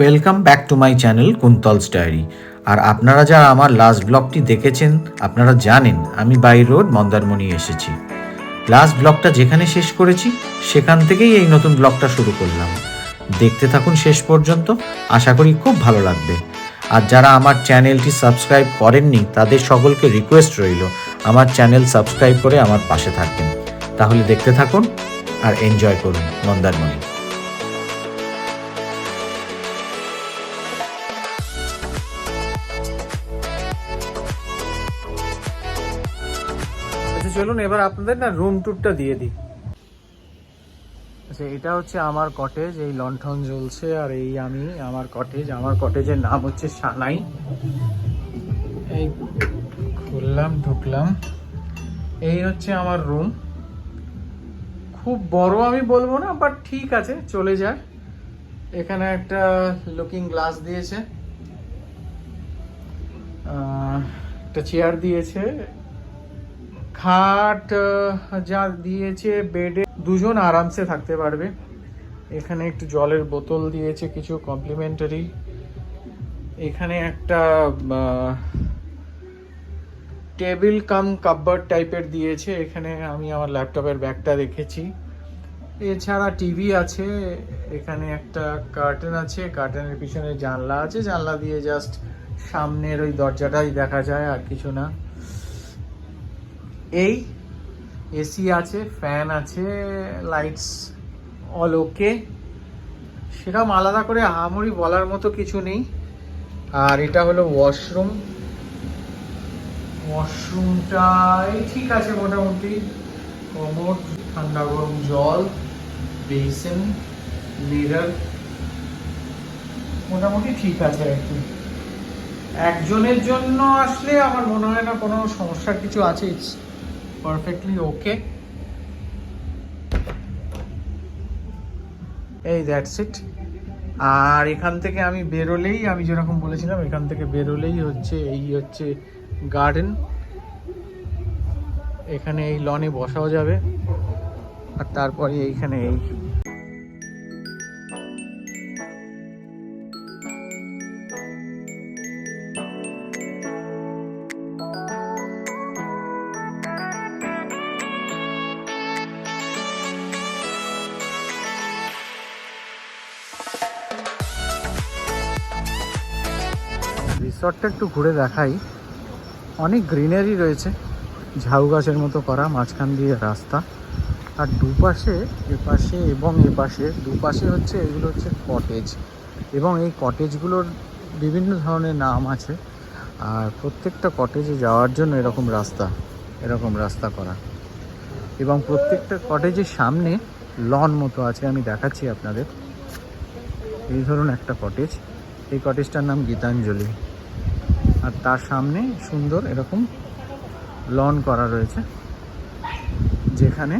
Welcome back to my channel Kuntal's diary আর আপনারা যারা আমার লাস্ট ব্লগটি দেখেছেন, আপনারা জানেন আমি বাই রোড মন্দারমণি এসেছি। লাস্ট ব্লগটা যেখানে শেষ করেছি, সেখান থেকেই এই নতুন ব্লগটা শুরু করলাম। দেখতে থাকুন শেষ পর্যন্ত, আশা করি খুব ভালো লাগবে। আর যারা আমার চ্যানেলটি সাবস্ক্রাইব করেননি, তাদের সকলকে রিকোয়েস্ট রইল, আমার চ্যানেল সাবস্ক্রাইব করে আমার পাশে থাকবেন। তাহলে দেখতে থাকুন আর এনজয় করুন মন্দারমণি। চলুন, এবার আপনাদের না রুম ট্যুরটা দিয়ে দিই। আচ্ছা এটা হচ্ছে আমার কটেজ এই লণ্ঠন জ্বলছে আর এই আমি, আমার কটেজ আমার কটেজের নাম হচ্ছে সানাই। এই খুললাম, ঢুকলাম। এই হচ্ছে আমার রুম খুব বড় আমি বলব না বাট ঠিক আছে, চলে যায় এখানে একটা লুকিং গ্লাস দিয়েছে। একটা চেয়ার দিয়েছে। খাট যা দিয়েছে, বেডে দুজন আরামসে থাকতে পারবে। এখানে একটু জলের বোতল দিয়েছে, কিছু কমপ্লিমেন্টারি এখানে একটা টেবিল কাম কাপবোর্ড টাইপের দিয়েছে। এখানে আমি আমার ল্যাপটপের ব্যাগটা রেখেছি। এছাড়া টিভি আছে, এখানে একটা কার্টেন আছে। কার্টেনের পিছনে জানলা আছে। জানলা দিয়ে জাস্ট সামনের ওই দরজাটাই দেখা যায়, আর কিছু না। এই, এসি আছে ফ্যান আছে লাইটস অল ওকে সেরকম আলাদা করে আহামরি বলার মতো কিছু নেই। আর এটা হলো ওয়াশরুম ওয়াশরুমটাই ঠিক আছে মোটামুটি। কমোড ঠান্ডা গরম জল বেসিন মিরর মোটামুটি ঠিক আছে আর কি। একজনের জন্য আসলে আমার মনে হয় না কোনো সমস্যার কিছু আছে। পারফেক্টলি ওকে এই দ্যাটস ইট আর এখান থেকে আমি বেরোলেই, আমি যেরকম বলেছিলাম, এখান থেকে বেরোলেই হচ্ছে এই হচ্ছে গার্ডেন এখানে এই লনে বসাও যাবে, আর তারপরে এইখানে এই রিসর্টটা একটু ঘুরে দেখাই। অনেক গ্রিনারি রয়েছে। ঝাউ গাছের মতো করা, মাঝখান দিয়ে রাস্তা। আর দুপাশে, এপাশে এবং এপাশে, দুপাশে হচ্ছে, এগুলো হচ্ছে কটেজ এবং এই কটেজগুলোর বিভিন্ন ধরনের নাম আছে। আর প্রত্যেকটা কটেজে যাওয়ার জন্য এরকম রাস্তা এরকম রাস্তা করা। এবং প্রত্যেকটা কটেজের সামনে লন মতো আছে, আমি দেখাচ্ছি আপনাদের। এই ধরুন একটা কটেজ এই কটেজটার নাম গীতাঞ্জলি। আর তার সামনে সুন্দর এরকম লন করা রয়েছে, যেখানে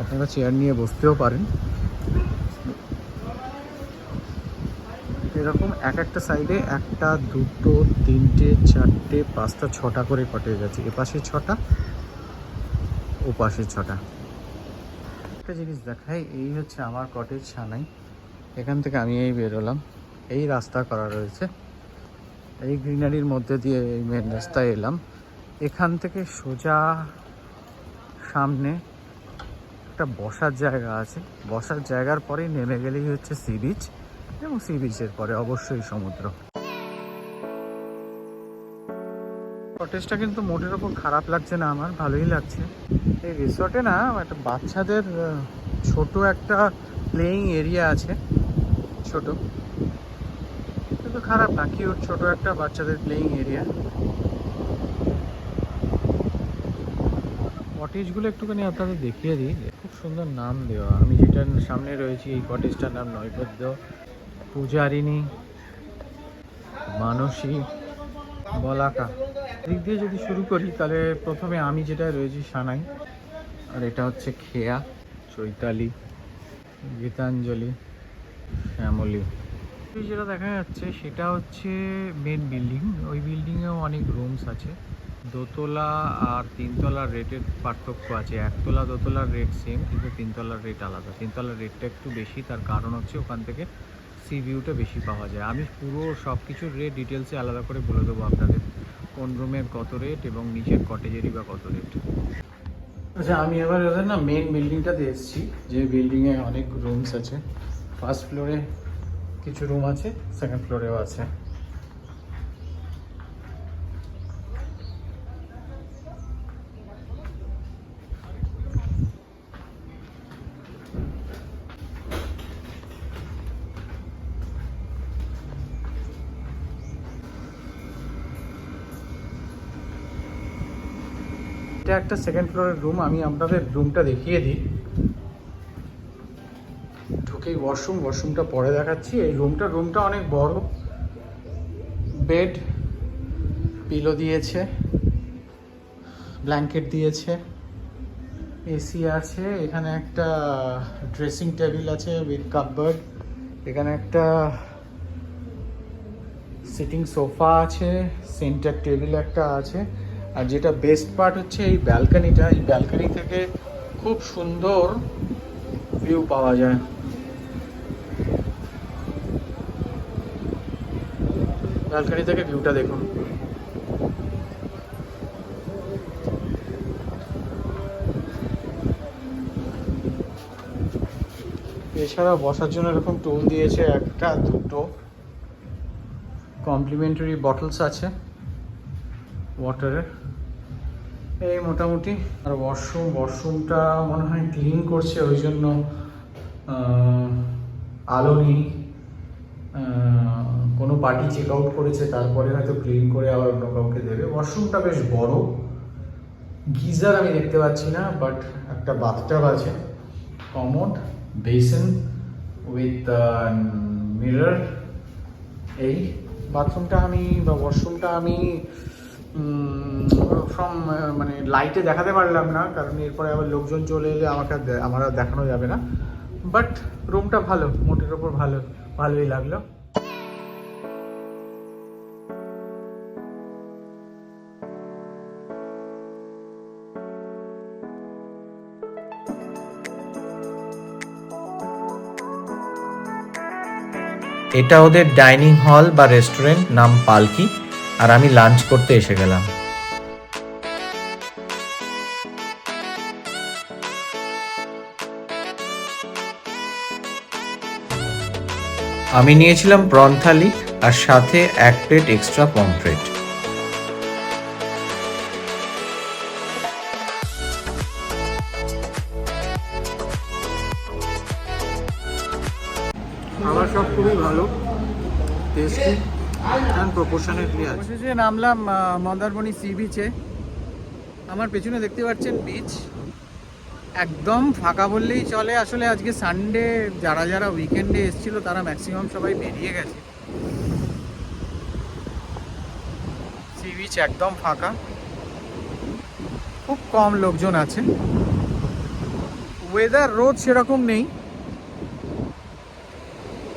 আপনারা চেয়ার নিয়ে বসতেও পারেন। এরকম এক একটা সাইডে একটা, দুটো, তিনটে, চারটে, পাঁচটা, ছটা করে কটেজ আছে। এপাশে ছটা ও পাশে ছটা। একটা জিনিস দেখাই, এই হচ্ছে আমার কটেজ ছানাই। এখান থেকে আমি এই বেরোলাম। এই রাস্তা করা রয়েছে। এই গ্রিনারির মধ্যে দিয়ে এই মেন রাস্তায় এলাম। এখান থেকে সোজা সামনে একটা বসার জায়গা আছে। বসার জায়গার পরেই নেমে গেলেই হচ্ছে সি বিচ এবং সি বিচের পরে অবশ্যই সমুদ্র। কটেজটা কিন্তু মোটের ওপর খারাপ লাগছে না, আমার ভালোই লাগছে। এই রিসর্টে না একটা বাচ্চাদের ছোট একটা প্লেয়িং এরিয়া আছে, ছোট। কিন্তু খারাপ না কিউট ছোট একটা বাচ্চাদের প্লেয়িং এরিয়া কটেজগুলো একটুখানি আপনাদের দেখিয়ে দিই। খুব সুন্দর নাম দেওয়া। আমি যেটার সামনে রয়েছি, এই কটেজটার নাম নৈবেদ্য। পূজারিণী, মানসী, বলাকা। দিক দিয়ে যদি শুরু করি, তাহলে প্রথমে আমি যেটা রয়েছি সানাই, আর এটা হচ্ছে খেয়া, চৈতালি, গীতাঞ্জলি, শ্যামলী। যেটা দেখা যাচ্ছে, সেটা হচ্ছে মেন বিল্ডিং ওই বিল্ডিংয়েও অনেক রুমস আছে। দোতলা আর তিনতলার রেটের পার্থক্য আছে। একতলা, দোতলার রেট সেম কিন্তু তিনতলার রেট আলাদা। তিনতলার রেটটা একটু বেশি, তার কারণ হচ্ছে ওখান থেকে সি ভিউটা বেশি পাওয়া যায়। আমি পুরো সব কিছুর রেট ডিটেলসে আলাদা করে বলে দেবো আপনাদের। কোন রুমের কত রেট এবং নিচের কটেজেরই বা কত রেট আচ্ছা আমি এবার না মেন বিল্ডিংটাতে এসেছি, যে বিল্ডিংয়ে অনেক রুমস আছে। ফার্স্ট ফ্লোরে কিছু রুম আছে সেকেন্ড ফ্লোরেও আছে। এটা একটা সেকেন্ড ফ্লোরের রুম আমি আপনাদের রুমটা দেখিয়ে দিই। ওয়াশরুম ওয়াশরুমটা পরে দেখাচ্ছি। এই রুমটা রুমটা অনেক বড়। বেড পিলো দিয়েছে। ব্ল্যাঙ্কেট দিয়েছে। এসি আছে। এখানে একটা ড্রেসিং টেবিল আছে উইথ কাপবোর্ড এখানে একটা সিটিং সোফা আছে। সেন্টার টেবিল একটা আছে। আর যেটা বেস্ট পার্ট হচ্ছে এই ব্যালকানিটা এই ব্যালকানি থেকে খুব সুন্দর ভিউ পাওয়া যায়। ব্যালকানি থেকে ভিউটা দেখুন। এছাড়া বসার জন্য এরকম টুল দিয়েছে একটা, দুটো। কমপ্লিমেন্টারি বটলস আছে ওয়াটারের এই মোটামুটি, আর ওয়াশরুম ওয়াশরুমটা মনে হয় ক্লিন করছে, ওই জন্য আলো নেই। পার্টি চেক আউট করেছে, তারপরে হয়তো ক্লিন করে আবার অন্য কাউকে দেবে। ওয়াশরুমটা বেশ বড়। গিজার আমি দেখতে পাচ্ছি না বাট একটা বাথটাব আছে। কমোড বেসিন উইথ মিরর এই বাথরুমটা আমি বা ওয়াশরুমটা আমি ফ্রম মানে লাইটে দেখাতে পারলাম না, কারণ এরপরে আবার লোকজন চলে এলে আমাকে আমার দেখানো যাবে না। বাট রুমটা ভালো, মোটের ওপর ভালো, ভালোই লাগল। এটা ওদের ডাইনিং হল বা রেস্টুরেন্ট, নাম পালকি, আর আমি লাঞ্চ করতে এসে গেলাম। আমি নিয়েছিলাম প্রন থালি আর সাথে এক প্লেট এক্সট্রা পমফ্রেট খাবার সব খুবই ভালো টেস্টি প্রপোর্শনেটলি আছে। অবশেষে নামলাম মন্দারমণি সি বিচে আমার পেছনে দেখতে পাচ্ছেন বিচ একদম ফাঁকা বললেই চলে। আসলে আজকে সানডে যারা যারা উইকেন্ডে এসেছিল, তারা ম্যাক্সিমাম সবাই বেরিয়ে গেছে। সি বিচ একদম ফাঁকা। খুব কম লোকজন আছে। ওয়েদার রোদ সেরকম নেই।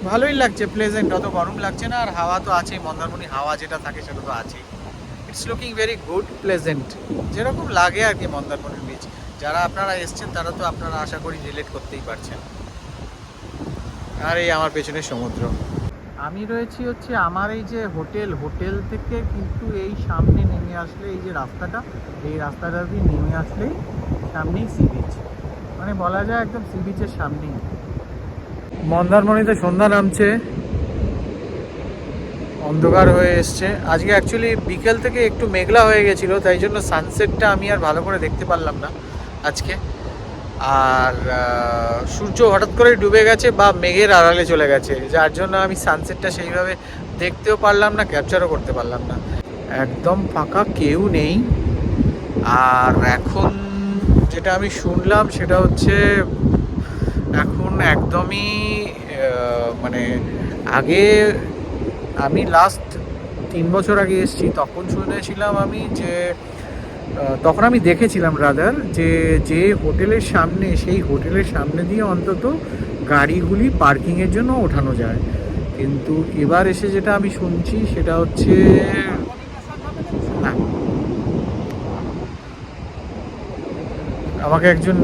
ভালোই লাগছে প্লেজেন্ট অত গরম লাগছে না, আর হাওয়া তো আছেই, মন্দারমণি হাওয়া যেটা থাকে সেটা তো আছেই। It's looking very good pleasant যেরকম লাগে আর কি মন্দারমণির বিচ যারা আপনারা এসছেন, তারা তো আপনারা আশা করি রিলেট করতেই পারছেন। আর এই আমার পেছনে সমুদ্র। আমি রয়েছি হচ্ছে আমার এই যে হোটেল হোটেল থেকে কিন্তু এই সামনে নেমে আসলে এই যে রাস্তাটা, এই রাস্তাটা দিয়ে নেমে আসলেই সামনেই সি বিচ মানে বলা যায় একদম সি বিচের সামনেই। মন্দারমণিতে সন্ধ্যা নামছে। অন্ধকার হয়ে এসছে। আজকে অ্যাকচুয়ালি বিকেল থেকে একটু মেঘলা হয়ে গেছিল, তাই জন্য সানসেটটা আমি আর ভালো করে দেখতে পারলাম না আজকে। আর সূর্য হঠাৎ করে ডুবে গেছে বা মেঘের আড়ালে চলে গেছে, যার জন্য আমি সানসেটটা সেইভাবে দেখতেও পারলাম না ক্যাপচারও করতে পারলাম না। একদম ফাঁকা, কেউ নেই। আর এখন যেটা আমি শুনলাম সেটা হচ্ছে একদমই মানে আগে আমি লাস্ট তিন বছর আগে এসেছি, তখন শুনেছিলাম আমি যে তখন আমি দেখেছিলাম রাদার যে যে হোটেলের সামনে, সেই হোটেলের সামনে দিয়ে অন্তত গাড়িগুলি পার্কিংয়ের জন্য ওঠানো যায়। কিন্তু এবার এসে যেটা আমি শুনছি সেটা হচ্ছে না আমাকে একজন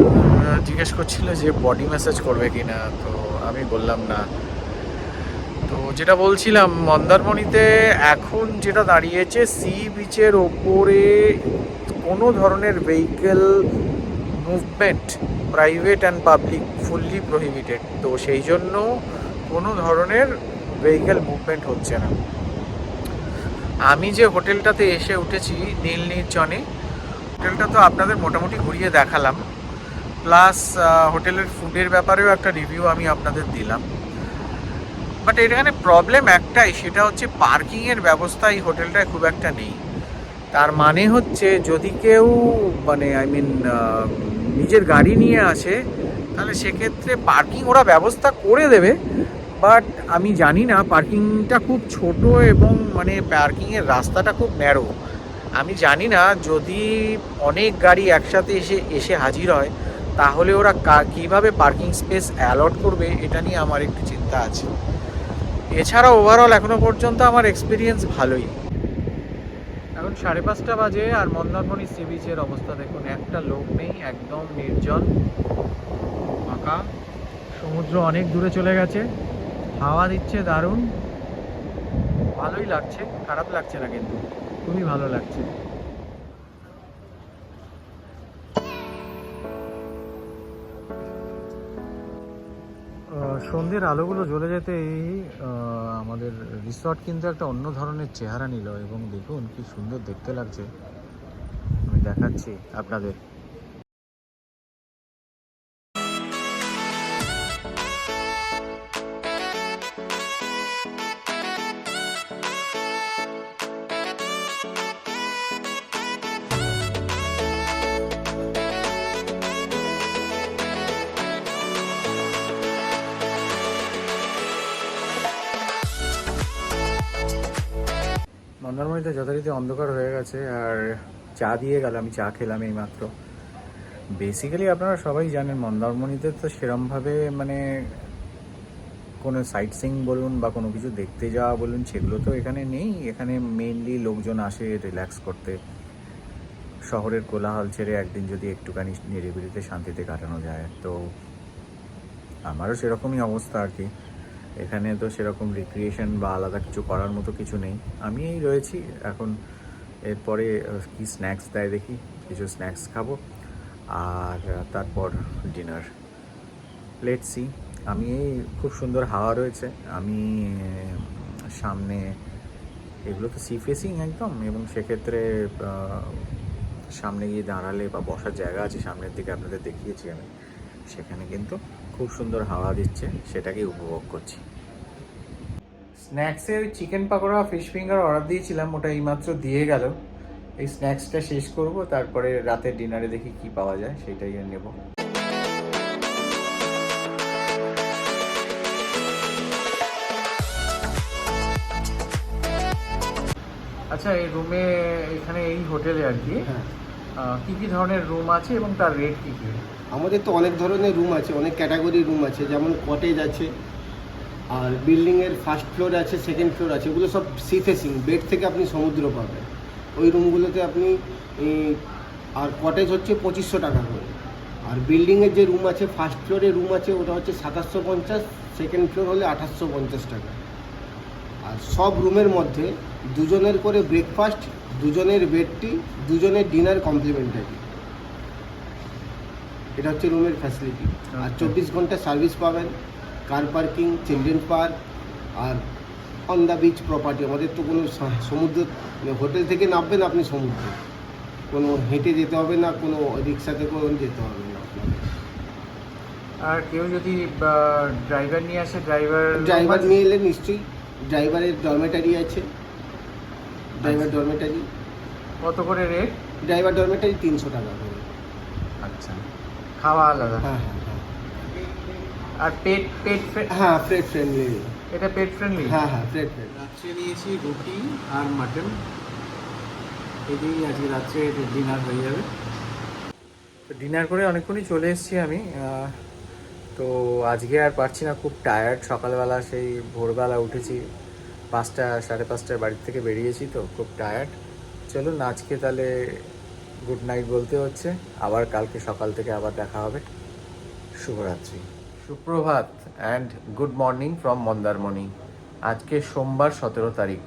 জিজ্ঞেস করছিল যে বডি ম্যাসাজ করবে কিনা, তো আমি বললাম না। তো যেটা বলছিলাম, মন্দারমণিতে এখন যেটা দাঁড়িয়েছে সি বিচের ওপরে কোনো ধরনের vehicle movement private and public fully prohibited তো সেই জন্য কোনো ধরনের ভেহিকেল মুভমেন্ট হচ্ছে না। আমি যে হোটেলটাতে এসে উঠেছি, নীল নির্জনে হোটেলটা তো আপনাদের মোটামুটি ঘুরিয়ে দেখালাম। প্লাস হোটেলের ফুডের ব্যাপারেও একটা রিভিউ আমি আপনাদের দিলাম। বাট এখানে প্রবলেম একটাই, সেটা হচ্ছে পার্কিংয়ের ব্যবস্থা এই হোটেলটায় খুব একটা নেই। তার মানে হচ্ছে যদি কেউ মানে আই মিন নিজের গাড়ি নিয়ে আসে, তাহলে সেক্ষেত্রে পার্কিং ওরা ব্যবস্থা করে দেবে। বাট আমি জানি না পার্কিংটা খুব ছোট এবং মানে পার্কিংয়ের রাস্তাটা খুব ন্যারো আমি জানি না, যদি অনেক গাড়ি একসাথে এসে এসে হাজির হয়, তাহলে ওরা কীভাবে পার্কিং স্পেস অ্যালট করবে, এটা নিয়ে আমার একটু চিন্তা আছে। এছাড়া ওভারঅল এখনও পর্যন্ত আমার এক্সপিরিয়েন্স ভালোই। এখন সাড়ে পাঁচটা বাজে, আর মন্দারমণি সি বিচের অবস্থা দেখুন, একটা লোক নেই, একদম নির্জন, ফাঁকা। সমুদ্র অনেক দূরে চলে গেছে, হাওয়া দিচ্ছে দারুণ। ভালোই লাগছে, খারাপ লাগছে না কিন্তু। খুবই ভালো লাগছে। সন্ধ্যের আলোগুলো জ্বলে যেতেই আমাদের রিসর্ট কিন্তু একটা অন্য ধরনের চেহারা নিল এবং দেখুন কি সুন্দর দেখতে লাগছে। আমি দেখাচ্ছি আপনাদের। মন্দারমণিতে যথারীতি অন্ধকার হয়ে গেছে আর চা দিয়ে গেল আমি চা খেলাম এই মাত্র বেসিক্যালি আপনারা সবাই জানেন, মন্দারমণিতে তো সেরমভাবে মানে কোনো সাইট সিং বলুন বা কোনো কিছু দেখতে যাওয়া বলুন, সেগুলো তো এখানে নেই। এখানে মেইনলি লোকজন আসে রিল্যাক্স করতে। শহরের কোলাহল ছেড়ে একদিন যদি একটুখানি নিরিবিলিতে শান্তিতে কাটানো যায়। তো আমারও সেরকমই অবস্থা আর কি। এখানে তো সেরকম রিক্রিয়েশন বা আলাদা কিছু করার মতো কিছু নেই। আমি এই রয়েছি, এখন এরপরে কি স্ন্যাক্স দেয় দেখি, কিছু স্ন্যাক্স খাব, আর তারপর ডিনার লেট সি আমি এই খুব সুন্দর হাওয়া রয়েছে, আমি সামনে এগুলো তো সি ফেসিং একদম, এবং সেক্ষেত্রে সামনে গিয়ে দাঁড়ালে বা বসার জায়গা আছে, সামনের দিকে আপনাদের দেখিয়েছি আমি। সেখানে কিন্তু খুব সুন্দর হাওয়া দিচ্ছে সেটাকেই উপভোগ করছি। স্ন্যাক্সে ওই chicken pakora fish finger order দিয়েছিলাম ওটা এইমাত্র দিয়ে গেল। এই স্ন্যাক্সটা শেষ করব তারপরে রাতের ডিনারে দেখি কি পাওয়া যায় সেটাই নেব। আচ্ছা এই রুমে এখানে এই হোটেলে আর কি হ্যাঁ। কি কি ধরনের রুম আছে এবং তার রেট কি কি? আমাদের তো অনেক ধরনের রুম আছে, অনেক ক্যাটাগরি রুম আছে, যেমন কটেজ আছে, আর বিল্ডিংয়ের ফার্স্ট ফ্লোর আছে সেকেন্ড ফ্লোর আছে, ওগুলো সব সি ফেসিং বেড থেকে আপনি সমুদ্র পাবেন। ওই রুমগুলোতে আপনি আর কটেজ হচ্ছে পঁচিশশো টাকা করে। আর বিল্ডিংয়ের যে রুম আছে ফার্স্ট ফ্লোরে রুম আছে, ওটা হচ্ছে সাতাশশো পঞ্চাশ সেকেন্ড ফ্লোর হলে আঠাশশো পঞ্চাশ টাকা। আর সব রুমের মধ্যে দুজনের করে ব্রেকফাস্ট দুজনের বেডটি দুজনের ডিনার কমপ্লিমেন্টারি এটা হচ্ছে রুমের ফ্যাসিলিটি আর। চব্বিশ ঘণ্টা সার্ভিস পাবেন কার পার্কিং চিলড্রেন পার্ক আর অন দ্য বিচ প্রপার্টি আমাদের তো কোনো সমুদ্র হোটেল থেকে নামবেন আপনি সমুদ্রে। কোনো হেঁটে যেতে হবে না কোনো রিক্সাতে করে যেতে হবে না। আর কেউ যদি ড্রাইভার নিয়ে আসে ড্রাইভার ড্রাইভার নিয়ে এলে নিশ্চয়ই ড্রাইভারের ডরমেটারি আছে। ড্রাইভার আচ্ছা। ডরমেটারি কত করে রেট ড্রাইভার ডরমেটারি তিনশো টাকা। করে খাওয়া আলাদা। হ্যাঁ হ্যাঁ হ্যাঁ। আর পেট পেট হ্যাঁ ফ্রেড ফ্রেন্ডলি এটা পেট ফ্রেন্ডলি হ্যাঁ হ্যাঁ ফ্রেড ফ্রেন্ড রাত্রে নিয়েছি রুটি আর মাটন। এটাই আজকে রাত্রে ডিনার হয়ে যাবে। তো ডিনার করে অনেকক্ষণই চলে এসেছি আমি। তো আজকে আর পারছি না খুব টায়ার্ড সকালবেলা সেই ভোরবেলা উঠেছি পাঁচটা সাড়ে পাঁচটার বাড়ির থেকে বেরিয়েছি তো খুব টায়ার্ড চলুন আজকে তাহলে গুড নাইট বলতে হচ্ছে। আবার কালকে সকাল থেকে আবার দেখা হবে। শুভরাত্রি। সুপ্রভাত and good morning from Mandarmani. আজকে সোমবার সতেরো তারিখ।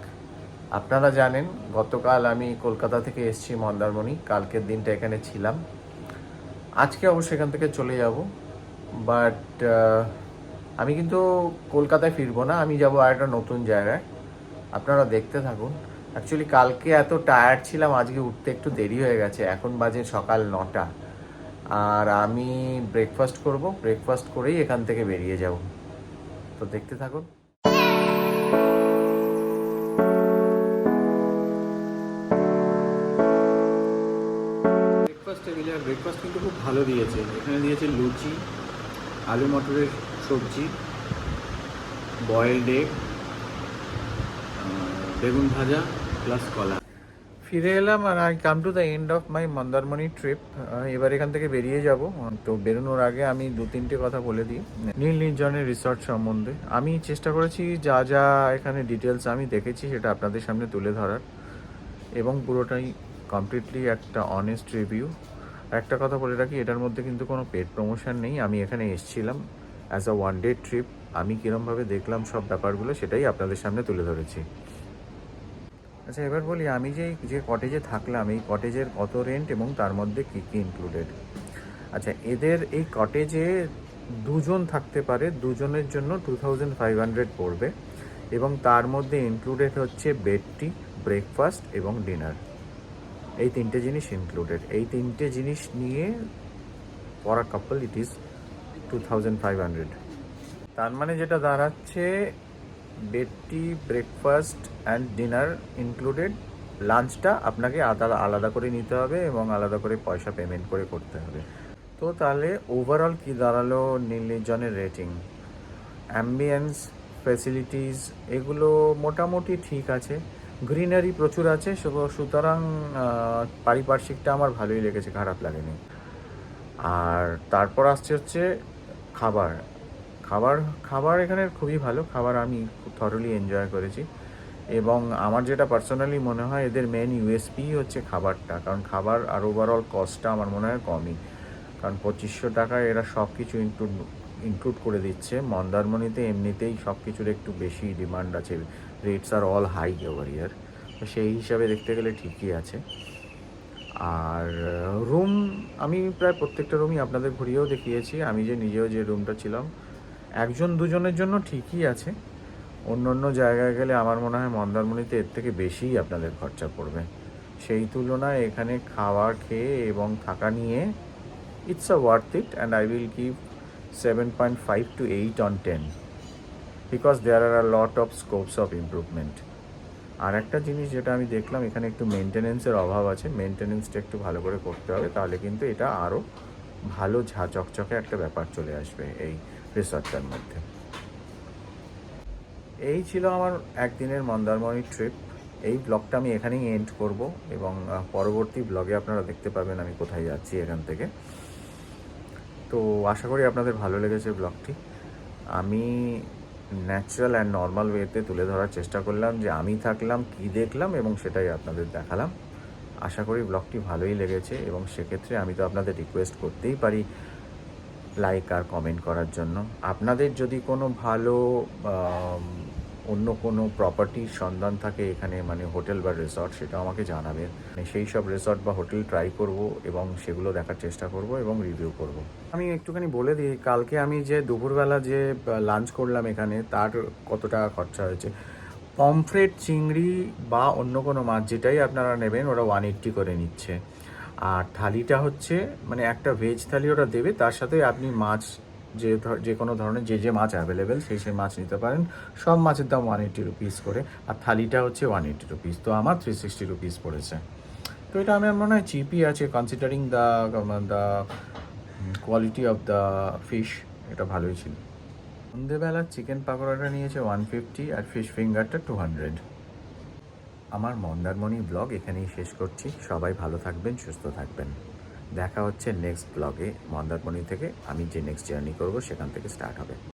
আপনারা জানেন, গতকাল আমি কলকাতা থেকে এসেছি মন্দারমণি। কালকের দিনটা এখানে ছিলাম। আজকে অবশ্য এখান থেকে চলে যাব। বাট আমি কিন্তু কলকাতায় ফিরবো না। আমি যাব আর একটা নতুন জায়গায়। আপনারা দেখতে থাকুন। অ্যাকচুয়ালি কালকে এত টায়ার্ড ছিলাম, আজকে উঠতে একটু দেরি হয়ে গেছে। এখন বাজে সকাল নটা। আর আমি ব্রেকফাস্ট করব। ব্রেকফাস্ট করেই এখান থেকে বেরিয়ে যাব। তো দেখতে থাকুন। ব্রেকফাস্ট ব্রেকফাস্ট কিন্তু খুব ভালো দিয়েছে। এখানে দিয়েছে লুচি, আলু মটরের সবজি বয়েলড এগ বেগুন ভাজা প্লাস কলা ফিরে এলাম আর I come to the end of my Mandarmani trip এবার এখান থেকে বেরিয়ে যাব। তো বেরোনোর আগে আমি দু, তিনটে কথা বলে দিই। নীল নির্জনের রিসর্ট সম্বন্ধে। আমি চেষ্টা করেছি যা যা এখানে ডিটেলস আমি দেখেছি সেটা আপনাদের সামনে তুলে ধরার। এবং পুরোটাই কমপ্লিটলি একটা অনেস্ট রিভিউ একটা কথা বলে রাখি, এটার মধ্যে কিন্তু কোনো পেড প্রমোশন নেই। আমি এখানে এসেছিলাম as a one day trip আমি কীরমভাবে দেখলাম সব ব্যাপারগুলো সেটাই আপনাদের সামনে তুলে ধরেছি। আচ্ছা এবার বলি, আমি যে যে কটেজে থাকলাম, এই কটেজের কত রেন্ট এবং তার মধ্যে কী কী ইনক্লুডেড আচ্ছা এদের এই কটেজে দুজন থাকতে পারে, দুজনের জন্য টু থাউজেন্ড ফাইভ হান্ড্রেড পড়বে এবং তার মধ্যে ইনক্লুডেড হচ্ছে বেডটি ব্রেকফাস্ট এবং ডিনার এই তিনটে জিনিস ইনক্লুডেড এই তিনটে জিনিস নিয়ে for couple it is two thousand five hundred তার মানে যেটা দাঁড়াচ্ছে bed tea breakfast and dinner included লাঞ্চটা আপনাকে আলাদা আলাদা করে নিতে হবে এবং আলাদা করে পয়সা পেমেন্ট করে করতে হবে। তো তাহলে ওভারঅল কি দাঁড়াল নির্জনের রেটিং অ্যাম্বিয়েন্স ফেসিলিটিস এগুলো মোটামুটি ঠিক আছে। গ্রিনারি প্রচুর আছে সুতরাং পারিপার্শ্বিকটা আমার ভালোই লেগেছে, খারাপ লাগেনি। আর তারপর আসছে হচ্ছে খাবার। খাবার খাবার এখানে খুবই ভালো। খাবার আমি খুব থরলি এনজয় করেছি। এবং আমার যেটা পার্সোনালি মনে হয়, এদের মেন ইউএসপি হচ্ছে খাবারটা। কারণ খাবার আর ওভারঅল কস্টটা আমার মনে হয় কমই। কারণ পঁচিশশো টাকায় এরা সব কিছু ইনক্লুড ইনক্লুড করে দিচ্ছে। মন্দারমণিতে এমনিতেই সব কিছুর একটু বেশি ডিমান্ড আছে। Rates are all high over year তো সেই হিসাবে দেখতে গেলে ঠিকই আছে। আর রুম আমি প্রায় প্রত্যেকটা রুমই আপনাদের ঘুরিয়েও দেখিয়েছি। আমি যে নিজেও যে রুমটা ছিলাম একজন দুজনের জন্য ঠিকই আছে। অন্য অন্য জায়গায় গেলে আমার মনে হয় মন্দারমণিতে এর থেকে বেশিই আপনাদের খরচা পড়বে। সেই তুলনায় এখানে খাওয়া খেয়ে এবং থাকা নিয়ে it's a worth it and I will give seven point five to eight on ten because there are a lot of scopes of improvement আর একটা জিনিস যেটা আমি দেখলাম, এখানে একটু মেনটেনেন্সের অভাব আছে। মেনটেনেন্সটা একটু ভালো করে করতে হবে, তাহলে কিন্তু এটা আরও ভালো ঝা, চকচকে একটা ব্যাপার চলে আসবে এই রিসর্টটার মধ্যে। এই ছিল আমার একদিনের মন্দারমণি ট্রিপ। এই ব্লগটা আমি এখানেই এন্ড করব এবং পরবর্তী ব্লগে আপনারা দেখতে পাবেন আমি কোথায় যাচ্ছি এখান থেকে। তো আশা করি আপনাদের ভালো লেগেছে ব্লগটি। আমি ন্যাচারাল অ্যান্ড নর্মাল ওয়েতে তুলে ধরার চেষ্টা করলাম যে আমি থাকলাম, কি দেখলাম এবং সেটাই আপনাদের দেখালাম। আশা করি ব্লগটি ভালোই লেগেছে এবং সেক্ষেত্রে আমি তো আপনাদের রিকোয়েস্ট করতেই পারি। লাইক আর কমেন্ট করার জন্য। আপনাদের যদি কোনো ভালো অন্য কোনো প্রপার্টির সন্ধান থাকে এখানে মানে হোটেল বা রিসর্ট সেটা আমাকে জানাবেন। সেই সব রিসর্ট বা হোটেল ট্রাই করব এবং সেগুলো দেখার চেষ্টা করব এবং রিভিউ করব। আমি একটুখানি বলে দিই, কালকে আমি যে দুপুরবেলা যে লাঞ্চ করলাম এখানে, তার কত টাকা খরচা হয়েছে? পমফ্রেট চিংড়ি বা অন্য কোনো মাছ যেটাই আপনারা নেবেন, ওরা ওয়ান এইট্টি করে নিচ্ছে। আর থালিটা হচ্ছে মানে একটা ভেজ থালি ওরা দেবে, তার সাথে আপনি মাছ যে যে কোনো ধরনের যে যে মাছ অ্যাভেলেবেল সেই সেই মাছ নিতে পারেন। সব মাছের দাম ওয়ান এইট্টি রুপিস করে, আর থালিটা হচ্ছে ওয়ান এইট্টি রুপিস তো আমার থ্রি সিক্সটি রুপিস পড়েছে। তো এটা আমার মনে হয় চিপই আছে considering the the quality of the fish এটা ভালোই ছিল। সন্ধেবেলা চিকেন পাকোড়াটা নিয়েছে ওয়ান ফিফটি আর ফিশ ফিঙ্গারটা টু হান্ড্রেড আমার মন্দারমণি ব্লগ এখানেই শেষ করছি। সবাই ভালো থাকবেন, সুস্থ থাকবেন। দেখা হচ্ছে নেক্সট ব্লগে মন্দারমণি থেকে আমি যে নেক্সট জার্নি করব, সেখান থেকে স্টার্ট হবে।